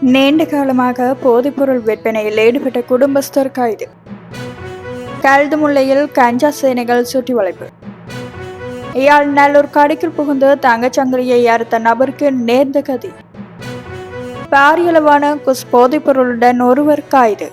நீண்ட காலமாக போதைப்பொருள் விற்பனையில் ஈடுபட்ட குடும்பஸ்தர் கைது முல்லையில் கஞ்சா சேனைகள் சுற்றி வளைப்பு. இயாழ் நல்லூர் கடைக்குள் புகுந்து தங்கச்சங்கிலியை அறுத்த நபருக்கு நேர்ந்த கதி. பாரியளவான குஸ் போதைப்பொருளுடன் ஒருவர் கைது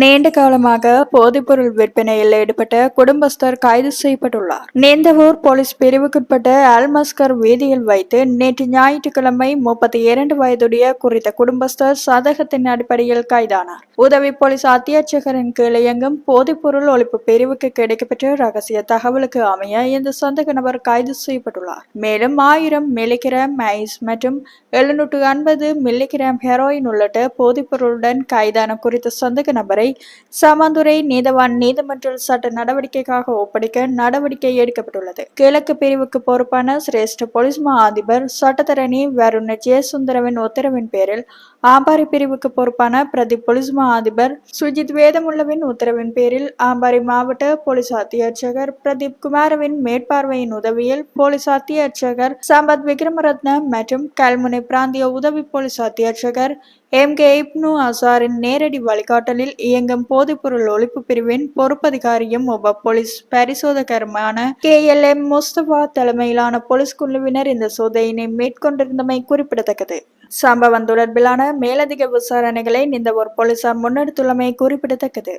நீண்ட காலமாக போதைப்பொருள் விற்பனையில் ஈடுபட்ட குடும்பஸ்தர் கைது செய்யப்பட்டுள்ளார். நீந்தவூர் போலீஸ் பிரிவுக்குட்பட்ட அல்மஸ்கர் வீதியில் வைத்து நேற்று ஞாயிற்றுக்கிழமை முப்பத்தி இரண்டு வயதுடைய குறித்த குடும்பஸ்தர் சதகத்தின் அடிப்படையில் கைதானார். உதவி போலீஸ் அத்தியட்சகரின் கீழ் இயங்கும் போதைப்பொருள் ஒழிப்பு பிரிவுக்கு கிடைக்கப்பெற்ற ரகசிய தகவலுக்கு அமைய இந்த சந்தக நபர் கைது செய்யப்பட்டுள்ளார். மேலும் ஆயிரம் மில்லிகிராம் ஐஸ் மற்றும் எழுநூற்று ஐம்பது மில்லிகிராம் ஹெரோயின் உள்ளிட்ட போதைப்பொருளுடன் கைதான குறித்த சந்தக நபரை சமந்துரை. நீதவான் நீதிமன்றில் சட்ட நடவடிக்கைக்காக ஒப்படைக்க நடவடிக்கை எடுக்கப்பட்டுள்ளது. கிழக்கு பிரிவுக்கு பொறுப்பான சிரேஷ்ட போலீஸ் மா அதிபர் சட்டத்தரணி வருண் ஜெயசுந்தரவின் உத்தரவின் பேரில் ஆம்பாரி பிரிவுக்கு பொறுப்பான பிரதி போலீஸ் மா அதிபர் சுஜித் வேதமுள்ளவின் உத்தரவின் பேரில் ஆம்பாரி மாவட்ட போலீஸ் அத்தியட்சகர் பிரதீப் குமாரவின் மேற்பார்வையின் உதவியில் போலீஸ் அத்தியட்சகர் சம்பத் விக்ரமரத்ன மற்றும் கல்முனை பிராந்திய உதவி போலீஸ் அத்தியட்சகர் எம். கே. இப்னு அசாரின் நேரடி வழிகாட்டலில் இயங்கும் போதைப்பொருள் ஒழிப்பு பிரிவின் பொறுப்பதிகாரியும் உப போலீஸ் பரிசோதகருமான கே. எல். எம். முஸ்தபா தலைமையிலான போலீஸ் குழுவினர் இந்த சோதனையினை மேற்கொண்டிருந்தமை குறிப்பிடத்தக்கது. சம்பவம் தொடர்பிலான மேலதிக விசாரணைகளை இந்த ஒரு போலீசார் முன்னெடுத்துள்ளமை குறிப்பிடத்தக்கது.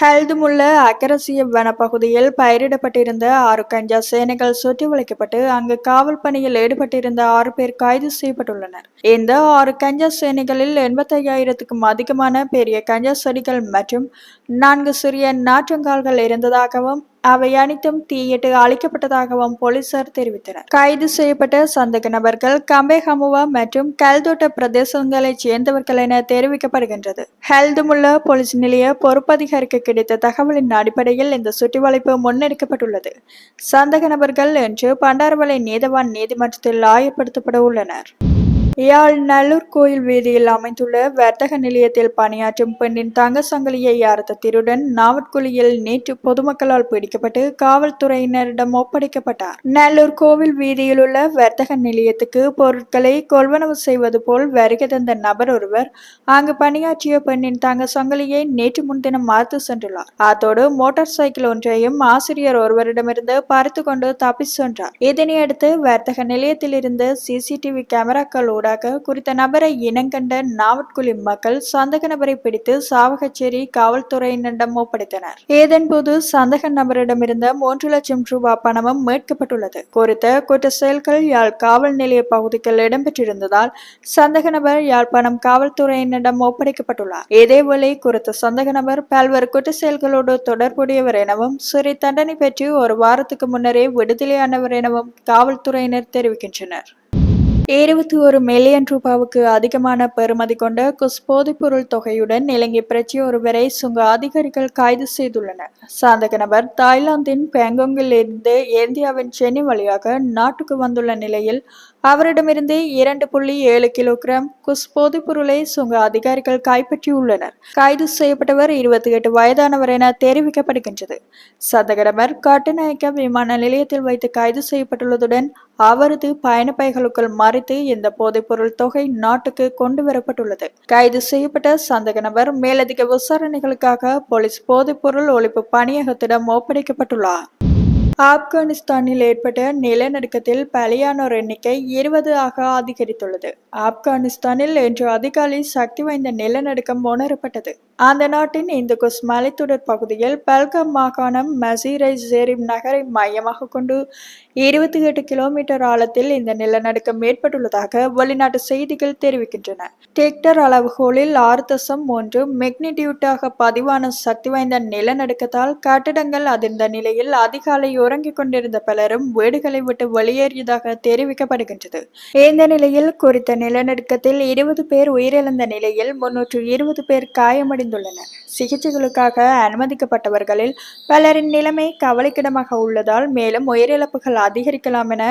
ஹெல்துமுள்ள அக்கரசிய வனப்பகுதியில் பயிரிடப்பட்டிருந்த ஆறு கஞ்சா சேனைகள் சுற்றி வளைக்கப்பட்டு அங்கு காவல் பணியில் ஈடுபட்டிருந்த ஆறு பேர் கைது செய்யப்பட்டுள்ளனர். இந்த ஆறு கஞ்சா சேனைகளில் எண்பத்தையாயிரத்துக்கும் அதிகமான பெரிய கஞ்சா செடிகள் மற்றும் நான்கு சிறிய நாற்றங்கால்கள் இருந்ததாகவும் அவை அனைத்தும் தீயிட்டு அழிக்கப்பட்டதாகவும் போலீசார் தெரிவித்தனர். கைது செய்யப்பட்ட சந்தேக நபர்கள் கம்பேஹமுவா மற்றும் கல்தோட்ட பிரதேசங்களைச் சேர்ந்தவர்கள் என தெரிவிக்கப்படுகின்றது. ஹெல்துமுள்ள போலீஸ் நிலைய பொறுப்பதிகாரிக்கு கிடைத்த தகவலின் அடிப்படையில் இந்த சுற்றிவளைப்பு முன்னெடுக்கப்பட்டுள்ளது. சந்தேக நபர்கள் என்று பண்டாரவளை நீதவான் நீதிமன்றத்தில் ஆயப்படுத்தப்பட உள்ளனர். யாழ் நல்லூர் கோயில் வீதியில் அமைந்துள்ள வர்த்தக நிலையத்தில் பணியாற்றும் பெண்ணின் தங்க சங்கிலியை அறுத்த திருடன் நாவட்குழியில் நேற்று பொதுமக்களால் பிடிக்கப்பட்டு காவல்துறையினரிடம் ஒப்படைக்கப்பட்டார். நல்லூர் கோவில் வீதியில் உள்ள வர்த்தக நிலையத்துக்கு பொருட்களை கொள்வனவு செய்வது போல் வருகை தந்த நபர் ஒருவர் அங்கு பணியாற்றிய பெண்ணின் தங்க சங்கிலியை நேற்று முன்தினம் மறுத்து சென்றுள்ளார். அத்தோடு மோட்டார் சைக்கிள் ஒன்றையும் ஆசிரியர் ஒருவரிடமிருந்து பறித்து கொண்டு தப்பி சென்றார். இதனையடுத்து வர்த்தக நிலையத்தில் இருந்து சிசிடிவி கேமராக்கள் ஊடாக குறித்த நபரை இனங்கண்ட நாவட்குழி மக்கள் சந்தக நபரை பிடித்து சாவகச்சேரி காவல்துறையினரிடம் ஒப்படைத்தனர். இதன்போது சந்தக நபரிடமிருந்த மூன்று லட்சம் ரூபாய் பணமும் மீட்கப்பட்டுள்ளது. குறித்த குற்ற செயல்கள் யாழ் காவல் நிலைய பகுதிகள் இடம்பெற்றிருந்ததால் சந்தக நபர் யாழ்ப்பாணம் காவல்துறையினரிடம் ஒப்படைக்கப்பட்டுள்ளார். இதேவேளை குறித்த சந்தக நபர் பல்வேறு குற்ற செயல்களோடு தொடர்புடையவர் எனவும் சிறை தண்டனை பெற்று ஒரு வாரத்துக்கு முன்னரே விடுதலையானவர் எனவும் காவல்துறையினர் தெரிவிக்கின்றனர். இருபத்தி ஒரு மில்லியன் ரூபாவுக்கு அதிகமான பெறுமதி கொண்ட குஸ் போதைப்பொருள் தொகையுடன் இலங்கை பிரச்சி ஒருவரை சுங்க அதிகாரிகள் கைது செய்துள்ளனர். சாதக நபர் தாய்லாந்தின் பேங்கோங்கில் இருந்து இந்தியாவின் சென்னை வழியாக நாட்டுக்கு வந்துள்ள நிலையில் அவரிடமிருந்து இரண்டு புள்ளி ஏழு கிலோகிராம் குஸ் போதைப்பொருளை சுங்க அதிகாரிகள் கைப்பற்றியுள்ளனர். கைது செய்யப்பட்டவர் இருபத்தி எட்டு வயதானவர் என தெரிவிக்கப்படுகின்றது. சதக நபர் கட்டுநாயக்க விமான நிலையத்தில் வைத்து கைது செய்யப்பட்டுள்ளதுடன் அவரது பயணப்பைகளுக்குள் மறைத்து இந்த போதைப்பொருள் தொகை நாட்டுக்கு கொண்டு வரப்பட்டுள்ளது. கைது செய்யப்பட்ட சந்தக நபர் மேலதிக விசாரணைகளுக்காக போலீஸ் போதைப்பொருள் ஒழிப்பு பணியகத்திடம் ஒப்படைக்கப்பட்டுள்ளார். ஆப்கானிஸ்தானில் ஏற்பட்ட நிலநடுக்கத்தில் பலியானோர் எண்ணிக்கை இருபது ஆக அதிகரித்துள்ளது. ஆப்கானிஸ்தானில் இன்று அதிகாலை சக்தி வாய்ந்த நிலநடுக்கம் உணரப்பட்டது. அந்த நாட்டின் இந்துகுஸ் மலைத்தொடர் பகுதியில் பல்கம் மாகாணம் மசீரை ஜெரிம் நகரை மையமாக கொண்டு இருபத்தி எட்டு கிலோமீட்டர் ஆழத்தில் இந்த நிலநடுக்கம் ஏற்பட்டுள்ளதாக வெளிநாட்டு செய்திகள் தெரிவிக்கின்றன. டெக்டர் அளவுகோலில் ஆறு தசம் ஒன்று மெக்னிடியூட்டாக பதிவான சக்தி வாய்ந்த நிலநடுக்கத்தால் கட்டிடங்கள் அதிர்ந்த நிலையில் அதிகாலை உறங்கிக் கொண்டிருந்த பலரும் வீடுகளை விட்டு வெளியேறியதாக தெரிவிக்கப்படுகின்றது. இந்த நிலையில் குறித்த நிலநடுக்கத்தில் இருபது பேர் உயிரிழந்த நிலையில் முன்னூற்று இருபது பேர் காயமடை காயமடைந்துள்ளனர் சிகிச்சைகளுக்காக அனுமதிக்கப்பட்டவர்களில் பலரின் நிலைமை கவலைக்கிடமாக உள்ளதால் மேலும் உயிரிழப்புகள் அதிகரிக்கலாம் என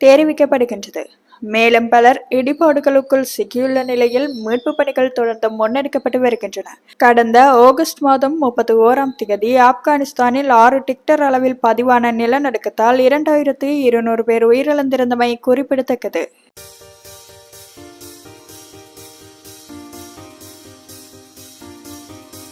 தெரிவிக்கப்படுகின்றது. மேலும் பலர் இடிபாடுகளுக்குள் சிக்கியுள்ள நிலையில் மீட்பு பணிகள் தொடர்ந்து முன்னெடுக்கப்பட்டு வருகின்றன. கடந்த ஆகஸ்ட் மாதம் முப்பத்தி ஓராம் தேதி ஆப்கானிஸ்தானில் ஆறு டிக்டர் அளவில் பதிவான நிலநடுக்கத்தால் இரண்டாயிரத்தி இருநூறு பேர் உயிரிழந்திருந்தமை குறிப்பிடத்தக்கது.